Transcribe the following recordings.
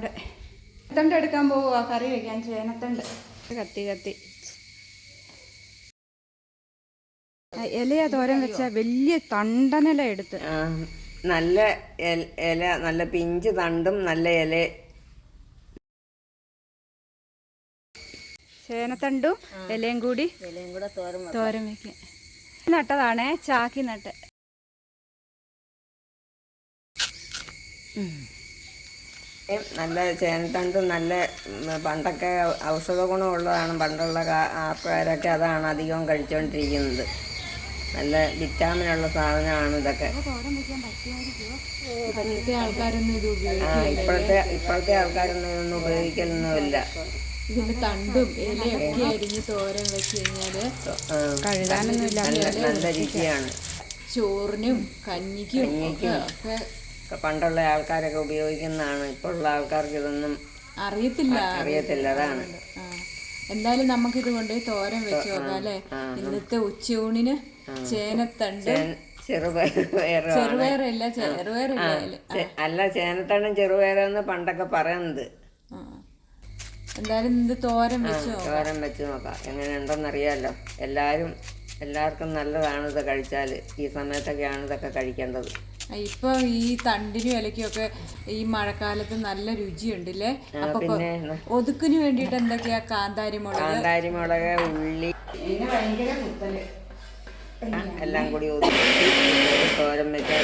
അവിടെ. ചേനത്തണ്ട് എടുക്കാൻ പോവുക കറി വെക്കാൻ ചേനത്തണ്ട് കത്തി കത്തി. ഇലയ തോരൻ വെച്ച വലിയ തണ്ടനില എടുത്ത്. നല്ല ഇല നല്ല പിഞ്ച് തണ്ടും നല്ല ഇല. ചേനത്തണ്ടും ഇലയും കൂടി ഇലയും കൂടെ തോരൻ തോരൻ വെക്കാൻ നട്ടതാണേ ചാക്കി നട്ട്. നല്ല ചേനത്തണ്ട് നല്ല പണ്ടൊക്കെ ഔഷധ ഗുണമുള്ളതാണ്. പണ്ടുള്ള ആൾക്കാരൊക്കെ അതാണ് അധികം കഴിച്ചുകൊണ്ടിരിക്കുന്നത് നല്ല വിറ്റാമിനുള്ള സാധനമാണ് ഇതൊക്കെ. ഇപ്പോഴത്തെ ഇപ്പോഴത്തെ ആൾക്കാരൊന്നും ഇതൊന്നും ഉപയോഗിക്കലൊന്നുമില്ല. ഇതിന്റെ തണ്ടും അരിഞ്ഞ് തോരൻ വെച്ച് കഴിഞ്ഞാൽ കഴുകാനൊന്നുമില്ല നല്ല രുചിയാണ് ചോറിനും കഞ്ഞിക്കും. ഒക്കെ പണ്ടുള്ള ആൾക്കാരൊക്കെ ഉപയോഗിക്കുന്നതാണ്. ഇപ്പോഴുള്ള ആൾക്കാർക്ക് ഇതൊന്നും അറിയത്തില്ല. അറിയത്തില്ല. അതാണ്. എന്തായാലും എന്തായാലും നമുക്കിത് കൊണ്ട് തോരൻ വെച്ച് നോക്കാം അല്ലേ ഇന്നത്തെ ഉച്ചയൂണിന് ചേനത്തണ്ട്. ചെറുപയറില്ല ചെറുപയറില്ല. അല്ല ചേനത്തണ്ടും ചെറുപയറെന്ന് പണ്ടൊക്കെ പറയുന്നത്. എന്തായാലും ഇത് തോരൻ വെച്ച് തോരൻ വെച്ച് നോക്കാം. എങ്ങനെ എല്ലാരും എല്ലാവരും എല്ലാവർക്കും നല്ലതാണ് ഇത് കഴിച്ചാൽ ഈ സമയത്തൊക്കെയാണ് ഇതൊക്കെ കഴിക്കേണ്ടത്. ഇപ്പൊ ഈ തണ്ടിനും ഇലയ്ക്കും ഒക്കെ ഈ മഴക്കാലത്ത് നല്ല രുചിയുണ്ടല്ലേ? അപ്പൊ പിന്നെ ഒതുക്കിന് വേണ്ടിയിട്ട് എന്തൊക്കെയാ കാന്താരി മുളക് കാന്താരിമുളക് ഉള്ളി. ആ, എല്ലാം കൂടി ഒതുക്കി തോരൻ വെച്ച്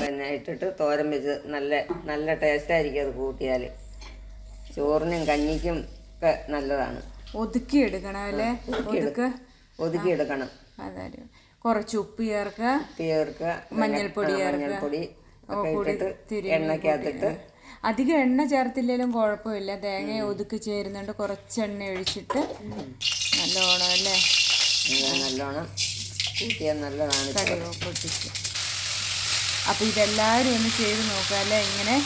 പിന്നെ ഇട്ടിട്ട് തോരൻ വെച്ച് നല്ല നല്ല ടേസ്റ്റായിരിക്കും അത് കൂട്ടിയാൽ ചോറിനും കഞ്ഞിക്കും ഒക്കെ നല്ലതാണ്. ഒതുക്കി എടുക്കണം അല്ലേ? ഒതുക്ക്. ഒതുക്കി എടുക്കണം. അതായത് കുറച്ച് ഉപ്പ് ചേർക്കുക. ചേർക്കുക. മഞ്ഞൾപ്പൊടി ചേർക്കുക. മഞ്ഞൾപ്പൊടി ഇട്ടിട്ട് തിരുമ്മി അധികം എണ്ണ ചേർത്തില്ലെങ്കിലും കുഴപ്പമില്ല. തേങ്ങ ഒതുക്കി ചേരുന്നുണ്ട്. കുറച്ച് എണ്ണ ഒഴിച്ചിട്ട്. നല്ലോണം അല്ലേ? നല്ലോണം. കൂട്ടിയാൽ നല്ലതാണ്. കടുക് പൊട്ടിച്ച്. അപ്പൊ ഇതെല്ലാവരും ഒന്ന് ചെയ്ത് നോക്കുക അല്ലേ? ഇങ്ങനെ.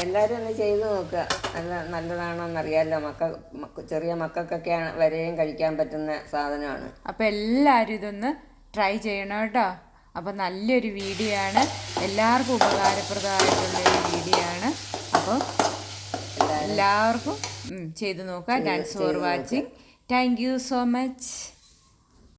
എല്ലാവരും ഒന്ന് ചെയ്ത് നോക്കുക നല്ല നല്ലതാണോന്ന് അറിയാമല്ലോ മക്ക- ചെറിയ മക്കൾക്കൊക്കെയാണ് വരെയും കഴിക്കാൻ പറ്റുന്ന സാധനമാണ്. അപ്പൊ എല്ലാവരും ഇതൊന്ന് ട്രൈ ചെയ്യണം കേട്ടോ. അപ്പൊ നല്ലൊരു വീഡിയോ ആണ്. എല്ലാവർക്കും ഉപകാരപ്രദമായിട്ടുള്ള ഒരു വീഡിയോ ആണ്. അപ്പോൾ എല്ലാവർക്കും ചെയ്ത് നോക്കാം. Thanks for watching thank you so much